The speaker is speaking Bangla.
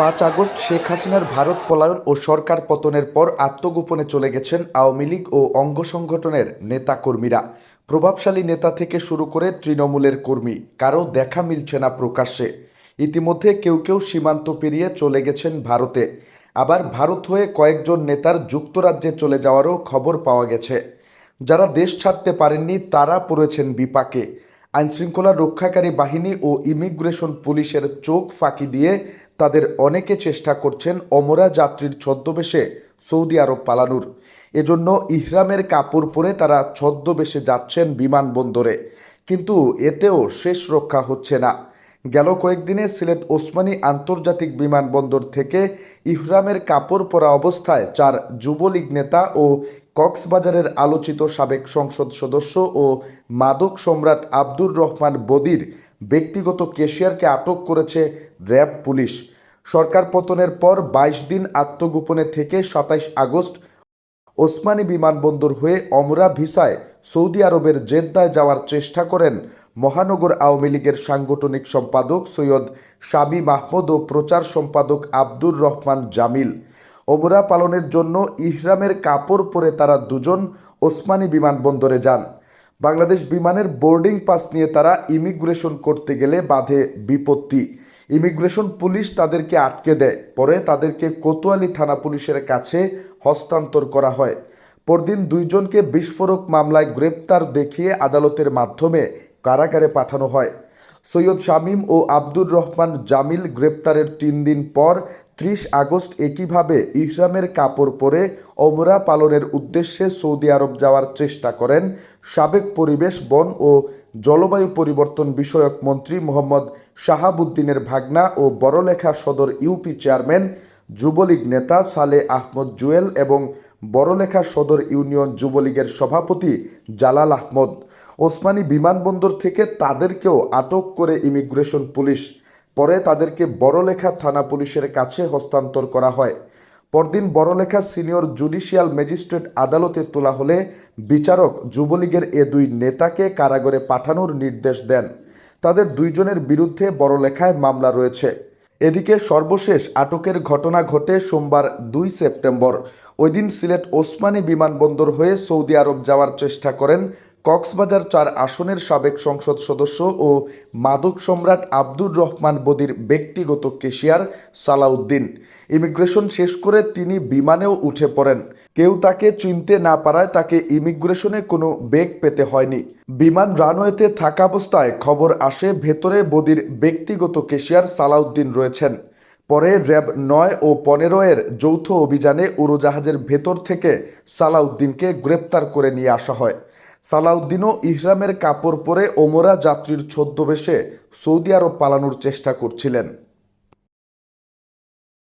পাঁচ আগস্ট শেখ হাসিনার ভারত পলায়ন ও সরকার পতনের পর আত্মগোপনে চলে গেছেন আওয়ামী লীগ ও অঙ্গ সংগঠনের নেতাকর্মীরা। প্রভাবশালী নেতা থেকে শুরু করে তৃণমূলের কর্মী কারও দেখা মিলছে না প্রকাশ্যে। ইতিমধ্যে কেউ কেউ সীমান্ত পেরিয়ে চলে গেছেন ভারতে। আবার ভারত হয়ে কয়েকজন নেতার যুক্তরাজ্যে চলে যাওয়ারও খবর পাওয়া গেছে। যারা দেশ ছাড়তে পারেননি, তারা পড়েছেন বিপাকে। আইনশৃঙ্খলা রক্ষাকারী বাহিনী ও ইমিগ্রেশন পুলিশের চোখ ফাঁকি দিয়ে তাদের অনেকে চেষ্টা করছেন অমরা যাত্রীর ছদ্মবেশে সৌদি আরব পালানোর। এজন্য ইহরামের কাপড় পরে তারা ছদ্মবেশে যাচ্ছেন বিমানবন্দরে। কিন্তু এতেও শেষ রক্ষা হচ্ছে না। গেল কয়েকদিনে সিলেট ওসমানী আন্তর্জাতিক বিমানবন্দর থেকে ইহরামের কাপড় পরা অবস্থায় চার যুবলীগ নেতা ও কক্সবাজারের আলোচিত সাবেক সংসদ সদস্য ও মাদক সম্রাট আব্দুর রহমান বদির ব্যক্তিগত কেশিয়ারকে আটক করেছে র্যাব পুলিশ। সরকার পতনের পর বাইশ দিন আত্মগোপনে থেকে সাতাইশ আগস্ট ওসমানী বিমানবন্দর হয়ে অমরা ভিসায় সৌদি আরবের জেদ্দায় যাওয়ার চেষ্টা করেন মহানগর আওয়ামী লীগের সাংগঠনিক সম্পাদক সৈয়দ শামী মাহমুদ ও প্রচার সম্পাদক আব্দুর রহমান জামিল। ওমরা পালনের জন্য ইহরামের কাপড় পরে তারা দুজন ওসমানী বিমানবন্দরে যান। বাংলাদেশ বিমানের বোর্ডিং পাস নিয়ে তারা ইমিগ্রেশন করতে গেলে বাধে বিপত্তি। ইমিগ্রেশন পুলিশ তাদেরকে আটকে দেয়, পরে তাদেরকে কোতোয়ালি থানা পুলিশের কাছে হস্তান্তর করা হয়। পরদিন দুইজনকে বিস্ফোরক মামলায় গ্রেপ্তার দেখিয়ে আদালতের মাধ্যমে কারাগারে পাঠানো হয়। সৈয়দ শামীম ও আব্দুর রহমান জামিল গ্রেপ্তারের তিন দিন পর ত্রিশ আগস্ট একইভাবে ইহরামের কাপড় পরে ওমরা পালনের উদ্দেশ্যে সৌদি আরব যাওয়ার চেষ্টা করেন সাবেক পরিবেশ, বন ও জলবায়ু পরিবর্তন বিষয়ক মন্ত্রী মোহাম্মদ শাহাবুদ্দিনের ভাগনা ও বড়লেখা সদর ইউপি চেয়ারম্যান যুবলীগ নেতা সালে আহমদ জুয়েল এবং বড়লেখা সদর ইউনিয়ন যুবলীগের সভাপতি জালাল আহমদ। ওসমানী বিমানবন্দর থেকে তাদেরকেও আটক করে ইমিগ্রেশন পুলিশ। পরে তাদেরকে বড়লেখা থানা পুলিশের কাছে হস্তান্তর করা হয়। পরদিন বড়লেখা সিনিয়র জুডিশিয়াল ম্যাজিস্ট্রেট আদালতে তোলা হলে বিচারক যুবলীগের এ দুই নেতাকে কারাগারে পাঠানোর নির্দেশ দেন। তাদের দুইজনের বিরুদ্ধে বড়লেখায় মামলা রয়েছে। এদিকে সর্বশেষ আটকের ঘটনা ঘটে সোমবার দুই সেপ্টেম্বর। ওই দিন সিলেট ওসমানী বিমানবন্দর হয়ে সৌদি আরব যাওয়ার চেষ্টা করেন কক্সবাজার চার আসনের সাবেক সংসদ সদস্য ও মাদক সম্রাট আব্দুর রহমান বদির ব্যক্তিগত কেশিয়ার সালাউদ্দিন। ইমিগ্রেশন শেষ করে তিনি বিমানেও উঠে পড়েন। কেউ তাকে চিনতে না পারায় তাকে ইমিগ্রেশনে কোনো বেগ পেতে হয়নি। বিমান রানওয়েতে থাকা অবস্থায় খবর আসে, ভেতরে বদির ব্যক্তিগত কেশিয়ার সালাউদ্দিন রয়েছেন। পরে র্যাব নয় ও পনেরো এর যৌথ অভিযানে উড়োজাহাজের ভেতর থেকে সালাউদ্দিনকে গ্রেপ্তার করে নিয়ে আসা হয়। সালাউদ্দিনও ইহরামের কাপড় পরে ওমরা যাত্রীর ছদ্মবেশে সৌদি আরব পালানোর চেষ্টা করছিলেন।